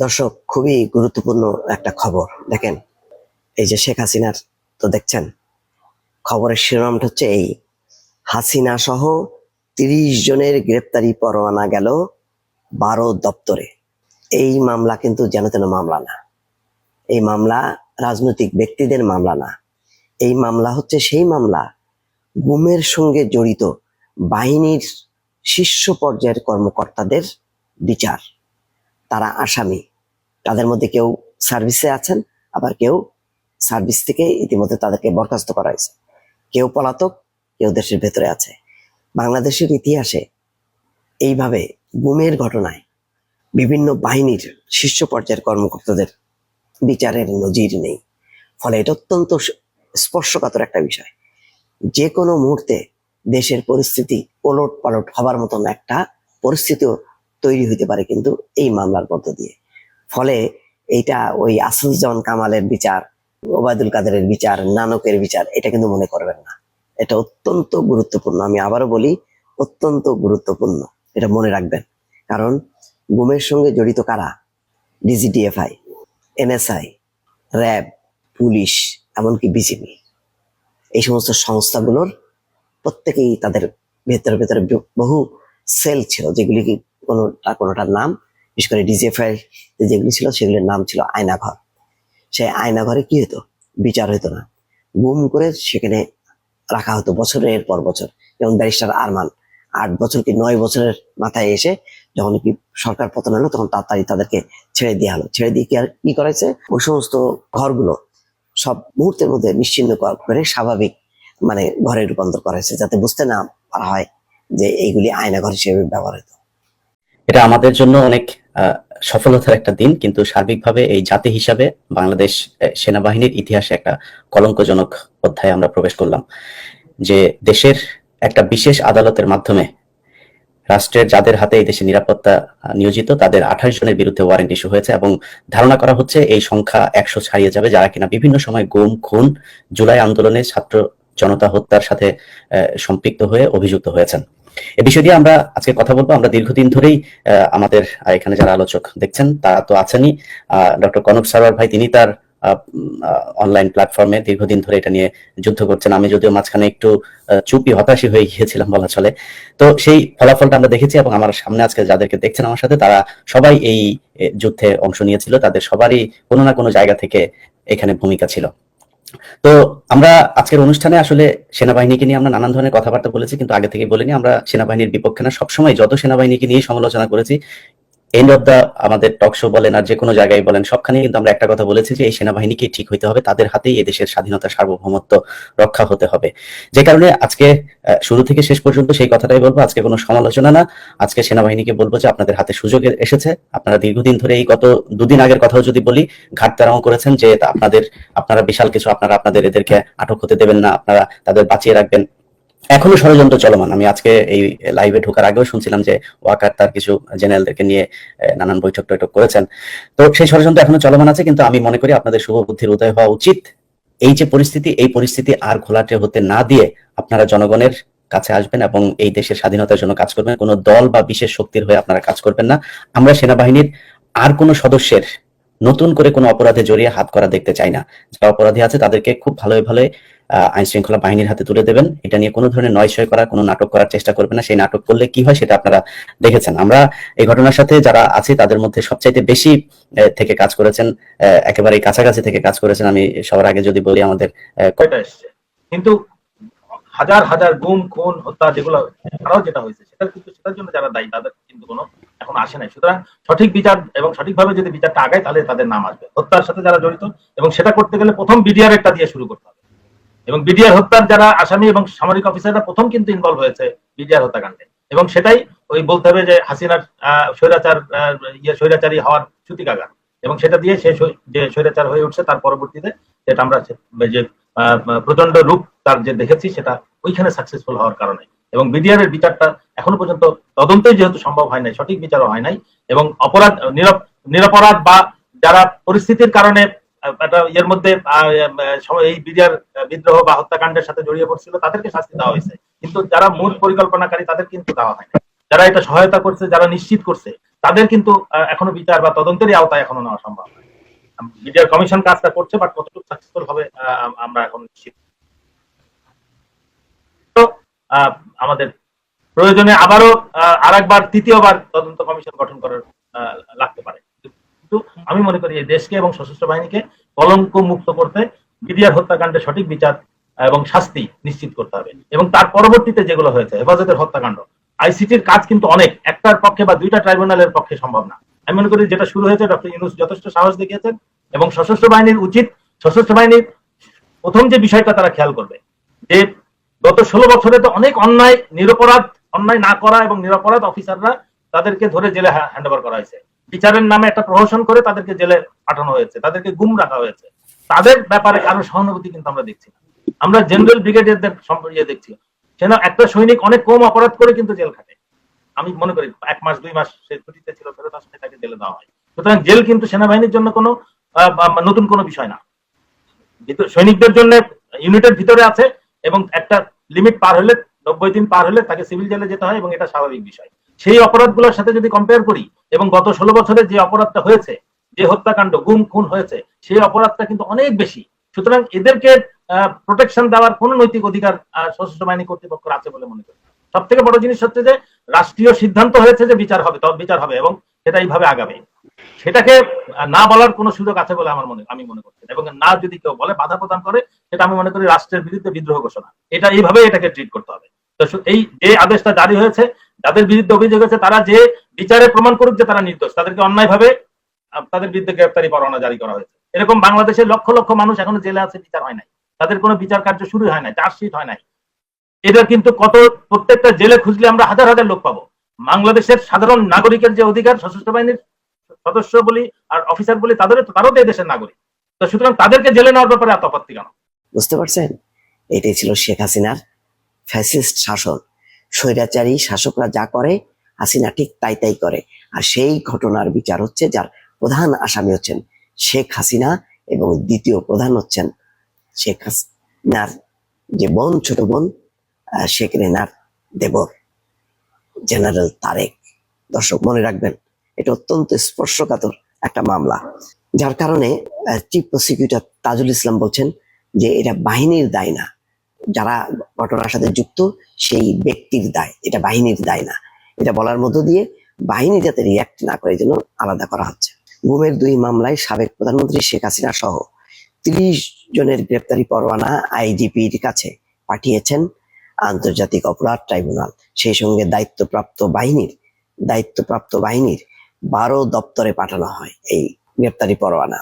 দর্শক, খুবই গুরুত্বপূর্ণ একটা খবর। দেখেন, এই যে শেখ হাসিনার, তো দেখছেন, খবরের শিরোনামটা হচ্ছে এই। হাসিনা সহ তিরিশ জনের গ্রেপ্তারি পরোয়ানা গেল বারো দপ্তরে। এই মামলা কিন্তু যেন তেন মামলা না। এই মামলা রাজনৈতিক ব্যক্তিদের মামলা না। এই মামলা হচ্ছে সেই মামলা গুমের সঙ্গে জড়িত বাহিনীর শীর্ষ পর্যায়ের কর্মকর্তাদের বিচার। তারা আসামি। তাদের মধ্যে কেউ সার্ভিসে আছেন, আবার কেউ সার্ভিস থেকে ইতিমধ্যে তাদেরকে বরখাস্ত করা হয়েছে। কেউ পলাতক, কেউ দেশের ভেতরে আছে। বাংলাদেশের ইতিহাসে এইভাবে গুমের ঘটনায় বিভিন্ন বাহিনীর শীর্ষ পর্যায়ের কর্মকর্তাদের বিচারের নজির নেই। ফলে এটা অত্যন্ত স্পর্শকাতর একটা বিষয়। যে কোনো মুহূর্তে দেশের পরিস্থিতি ওলট পালট হবার মতন একটা পরিস্থিতিও তৈরি হতে পারে কিন্তু এই মামলার মধ্য দিয়ে। ফলে এইটা ওই আসুজ্জামান কামালের বিচার, ওবায়দুল কাদেরের বিচার, নানকের বিচার, এটা কিন্তু মনে করবেন না। এটা অত্যন্ত গুরুত্বপূর্ণ। আমি আবারও বলি, অত্যন্ত গুরুত্বপূর্ণ। এটা মনে রাখবেন। কারণ গুমের সঙ্গে জড়িত কারা? ডিজিডিএফআই, এনএসআই, র্যাব, পুলিশ, এমনকি বিজেপি এই সমস্ত সংস্থাগুলোর প্রত্যেকেই তাদের ভেতরে ভেতরে বহু সেল ছিল যেগুলি কি কোনোটা কোনোটার নাম, বিশেষ করে ডিজিএফআই যেগুলি ছিল, সেগুলির নাম ছিল আয়নাঘর সেই আয়নাঘরে কি হতো? বিচার হতো না। গুম করে সেখানে রাখা হতো বছরের পর বছর। যেমন ব্যারিস্টার আরমান, আট বছর কি নয় বছরের মাথায় এসে যখন কি সরকার পতন হলো, তখন তাড়াতাড়ি তাদেরকে ছেড়ে দেওয়া হলো। ছেড়ে দিয়ে কি আর কি করেছে? ওই সমস্ত ঘরগুলো সব মুহূর্তের মধ্যে নিশ্চিন্ন করে স্বাভাবিক মানে ঘরে রূপান্তর করা হয়েছে যাতে বুঝতে না পারা হয় যে এইগুলি আয়না ঘর হিসেবে ব্যবহার হতো এটা আমাদের জন্য অনেক সফলতার একটা দিন, কিন্তু সার্বিকভাবে এই জাতি হিসাবে বাংলাদেশ সেনাবাহিনীর ইতিহাসে একটা কলঙ্কজনক অধ্যায়ে আমরা প্রবেশ করলাম। যে দেশের একটা বিশেষ আদালতের মাধ্যমে রাষ্ট্রের যাদের হাতে এই দেশে নিরাপত্তা নিয়োজিত, তাদের আঠাশ জনের বিরুদ্ধে ওয়ারেন্ট ইস্যু হয়েছে এবং ধারণা করা হচ্ছে এই সংখ্যা একশো ছাড়িয়ে যাবে, যারা কিনা বিভিন্ন সময় গুম, খুন, জুলাই আন্দোলনে ছাত্র জনতা হত্যার সাথে সম্পৃক্ত হয়ে অভিযুক্ত হয়েছেন। এ বিষয় দিয়ে আমরা আজকে কথা বলব। আমরা দীর্ঘদিন ধরেই আমাদের এখানে যারা আলোচক দেখছেন, তারা তো আছেনই। ডক্টর কনক সারওয়ার ভাই, তিনি তার অনলাইন প্ল্যাটফর্মে দীর্ঘদিন ধরে এটা নিয়ে যুদ্ধ করছেন। আমি যদিও মাঝখানে একটু চুপি হতাশি হয়ে গিয়েছিলাম বলা চলে। তো সেই ফলাফলটা আমরা দেখেছি এবং আমার সামনে আজকে যাদেরকে দেখছেন আমার সাথে, তারা সবাই এই যুদ্ধে অংশ নিয়েছিল। তাদের সবারই কোনো না কোনো জায়গা থেকে এখানে ভূমিকা ছিল। তো আমরা আজকের অনুষ্ঠানে আসলে সেনাবাহিনীকে নিয়ে আমরা নানান ধরনের কথাবার্তা বলেছি, কিন্তু আগে থেকে বলিনি, আমরা সেনাবাহিনীর বিপক্ষে না, সবসময় যত সেনাবাহিনীকে নিয়ে সমালোচনা করেছি এন্ড অফ দা আমাদের টক শো বলেন আর যে কোনো জায়গায় বলেন, সবখানে কিন্তু আমরা একটা কথা বলেছি যে এই সেনাবাহিনীকে ঠিক হইতে হবে, তাদের হাতেই এই দেশের স্বাধীনতা সার্বভৌমত্ব রক্ষা হতে হবে। যে কারণে আজকে শুরু থেকে শেষ পর্যন্ত সেই কথাটাই বলব, আজকে কোনো সমালোচনা না। আজকে সেনাবাহিনীকে বলব যে আপনাদের হাতে সুযোগ এসেছে। আপনারা দীর্ঘদিন ধরে এই গত দুদিন আগের কথাও যদি বলি ঘাটতারাও করেছেন যে আপনাদের, আপনারা বিশাল কিছু আপনারা আপনাদের এদেরকে আটক হতে দেবেন না, আপনারা তাদের বাঁচিয়ে রাখবেন। এখনও ষড়যন্ত্র চলমান। আমি আজকে এই লাইভে ঢোকার আগেও শুনছিলাম যে ওয়াকার তার কিছু জেনারেলদেরকে নিয়ে নানান বৈঠক টৈঠক করেছেন। তো সেই ষড়যন্ত্র এখনও চলমান আছে, কিন্তু আমি মনে করি আপনাদের শুভ বুদ্ধির উদয় হওয়া উচিত। এই যে পরিস্থিতি, এই পরিস্থিতি আর ঘোলাটে হতে না দিয়ে আপনারা জনগণের কাছে আসবেন এবং এই দেশের স্বাধীনতার জন্য কাজ করবেন। কোনো দল বা বিশেষ শক্তির হয়ে আপনারা কাজ করবেন না। আমরা সেনাবাহিনীর আর কোনো সদস্যের নতুন করে কোনো অপরাধে জড়িয়ে হাত করা দেখতে চাই না। যারা অপরাধী আছে, তাদেরকে খুব ভালোই ভালোই আইন শৃঙ্খলা বাহিনীর হাতে তুলে দেবেন। এটা নিয়ে কোনো ধরনের নয়সয় করা, কোনো নাটক করার চেষ্টা করবেন না। সেই নাটক করলে কি হয় সেটা আপনারা দেখেছেন। আমরা এই ঘটনার সাথে যারা আছে, তাদের মধ্যে সবচাইতে বেশি থেকে কাজ করেছেন একেবারে কাছাকাছি থেকে কাজ করেছেন। আমি সবার আগে যদি বলি আমাদের কিন্তু হাজার হাজার গুম খুন, হত্যা যেগুলো তারাও যেটা হয়েছে সেটা কিন্তু সেটার জন্য যারা দায়ী, তাদের কিন্তু কোনো এখন আসে নাই। সুতরাং সঠিক বিচার এবং সঠিকভাবে যদি বিচারটা আগায়, তাহলে তাদের নাম আসবে। হত্যার সাথে যারা জড়িত, এবং সেটা করতে গেলে প্রথম বিডিআর একটা দিয়ে শুরু করতে হবে। এবং বিডিআর হত্যার যারা আসামি এবং সামরিক অফিসাররা প্রথম কিন্তু ইনভলভ হয়েছে বিডিআর হত্যাকাণ্ডে। এবং সেটাই ওই বলতে হবে যে হাসিনার স্বৈরাচার ইয়ে স্বৈরাচারী হওয়ার সূতিকাগার এবং সেটা দিয়ে সে যে স্বৈরাচার হয়ে উঠছে, তার পরবর্তীতে যেটা আমরা যে প্রচণ্ড রূপ তার যে দেখেছি, সেটা ওইখানে সাকসেসফুল হওয়ার কারণে। এবং বিডিআর এর বিচারটা এখনও পর্যন্ত তদন্তই যেহেতু সম্ভব হয় নাই, সঠিক বিচারও হয় নাই এবং অপরাধ, নিরপ- নিরপরাধ বা যারা পরিস্থিতির কারণে ইয়ের মধ্যে এই বিডিআর বিদ্রোহ বা হত্যাকাণ্ডের সাথে জড়িয়ে পড়ছিল, তাদেরকে শাস্তি দেওয়া হয়েছে। কিন্তু যারা মূল পরিকল্পনাকারী, তাদের কিন্তু দেওয়া হয় যারা এটা সহায়তা করছে, যারা নিশ্চিত করছে, তাদের কিন্তু এখনও বিচার বা তদন্তেরই আওতায় এখনও নেওয়া সম্ভব মিডিয়া কমিশন কাজটা করছে, বাট কতটুকু সাকসেসফুল হবে আমরা এখন নিশ্চিত আমাদের প্রয়োজনে আবারও আর একবার তৃতীয়বার তদন্ত কমিশন গঠন করার লাগতে পারে। কিন্তু আমি মনে করি দেশকে এবং সশস্ত্র বাহিনীকে কলঙ্ক মুক্ত করতে বিডিআর হত্যাকাণ্ডের সঠিক বিচার এবং শাস্তি নিশ্চিত করতে হবে। এবং তার পরবর্তীতে যেগুলো হয়েছে, হেফাজতের হত্যাকাণ্ড, আইসিটির কাজ কিন্তু অনেক, একটার পক্ষে বা দুইটা ট্রাইব্যুনালের পক্ষে সম্ভব না। আমি মনে করি যেটা শুরু হয়েছে, ডক্টর ইউনুস যথেষ্ট সাহস দেখিয়েছেন এবং সশস্ত্র বাহিনীর উচিত, সশস্ত্র বাহিনীর প্রথম যে বিষয়টা তারা খেয়াল করবে, যে গত ষোলো বছরে তো অনেক অন্যায়, নিরপরাধ, অন্যায় না করা এবং নিরপরাধ অফিসাররা তাদেরকে ধরে জেলে হ্যান্ড ওভার করা হয়েছে। বিচারের নামে একটা প্রহসন করে তাদেরকে জেলে পাঠানো হয়েছে, তাদেরকে গুম রাখা হয়েছে। তাদের ব্যাপারে কারও সহানুভূতি কিন্তু আমরা দেখছি না। আমরা জেনারেল ব্রিগেডিয়ারদের সম্পর্কে দেখছি। সেনা একটা সৈনিক অনেক কম অপরাধ করে কিন্তু জেল খাটে। আমি মনে করি এক মাস, দুই মাস সে ছুটিতে ছিল, ফেরত আসলে তাকে জেলে দেওয়া হয়। সুতরাং জেল কিন্তু সেনাবাহিনীর জন্য কোনো নতুন কোনো বিষয় না। সৈনিকদের জন্য ইউনিটের ভিতরে আছে এবং একটা লিমিট পার হলে, নব্বই দিন পার হলে তাকে সিভিল জেলে যেতে হয় এবং এটা স্বাভাবিক বিষয়। সেই অপরাধগুলোর সাথে যদি কম্পেয়ার করি, এবং গত ষোলো বছরে যে অপরাধটা হয়েছে, যে হত্যাকাণ্ড, গুম, খুন হয়েছে, সেই অপরাধটা কিন্তু অনেক বেশি। সুতরাং এদেরকে প্রোটেকশন দেওয়ার কোন নৈতিক অধিকার সশস্ত্র বাহিনী কর্তৃপক্ষের আছে বলে মনে করি। সব থেকে বড় জিনিস হচ্ছে যে, রাষ্ট্রীয় সিদ্ধান্ত হয়েছে যে বিচার হবে বিচার হবে এবং সেটা এইভাবে আগাবে। সেটাকে না বলার কোনো সুযোগ আছে বলে আমার মনে আমি মনে করছি। এবং না যদি কেউ বলে বাধা প্রদান করে সেটা আমি মনে করি রাষ্ট্রের বিরুদ্ধে বিদ্রোহ ঘোষণা। এটা এইভাবে এটাকে ট্রিট করতে হবে। তো এই যে আদেশটা জারি হয়েছে যাদের বিরুদ্ধে অভিযোগ হয়েছে তারা যে বিচারে প্রমাণ করুক যে তারা নির্দোষ তাদেরকে অন্যায়ভাবে আহ, তাদের বিরুদ্ধে গ্রেপ্তারি পরোয়ানা জারি করা হয়েছে। এরকম বাংলাদেশের লক্ষ লক্ষ মানুষ এখনও জেলে আছে বিচার হয় নাই। তাদের কোনো বিচার কার্য শুরু হয় নাই চার্জশিট হয় নাই। এটা কিন্তু কত প্রত্যেকটা জেলে খুঁজলে আমরা হাজার হাজার লোক পাবো। বাংলাদেশের সাধারণ নাগরিকের যে অধিকার সশস্ত্র বাহিনীর সদস্য বলি আর অফিসার বলি তাদের তারাও তো দেশের নাগরিক। তো সুতরাং তাদেরকে জেলে নেওয়ার ব্যাপারে এত আপত্তি কেন? বুঝতে পারছেন? এটাই ছিল শেখ হাসিনার ফ্যাসিস্ট শাসন। স্বৈরাচারী শাসকরা যা করে, হাসিনা ঠিক তাই তাই করে। আর সেই ঘটনার বিচার হচ্ছে যার প্রধান আসামি হচ্ছেন শেখ হাসিনা এবং দ্বিতীয় প্রধান হচ্ছেন শেখ হাসিনার যে বোন, ছোট বোন শেখ রেনার দেবর, জেনারেল তারেক। দর্শক, মনে রাখবেন এটা অত্যন্ত স্পর্শকাতর একটা মামলা। যার কারণে চিফ প্রসিকিউটর তাজুল ইসলাম বলছেন যে এটা বাহিনীর দায় না। যারা ঘটনার সাথে যুক্ত, সেই ব্যক্তির দায়। এটা বাহিনীর দায় না। এটা বলার মধ্য দিয়ে বাহিনী যাতে রিয়াক্ট না করে যেন আলাদা করা হচ্ছে। গুমের দুই মামলায় সাবেক প্রধানমন্ত্রী শেখ হাসিনা সহ তিরিশ জনের গ্রেপ্তারি পরোয়ানা আইজিপির কাছে পাঠিয়েছেন আন্তর্জাতিক অপরাধ ট্রাইব্যুনাল। সেই সঙ্গে দায়িত্বপ্রাপ্ত বাহিনীর দায়িত্বপ্রাপ্ত বাহিনীর বারো দপ্তরে পাঠানো হয় এই গ্রেপ্তারি পরোয়ানা।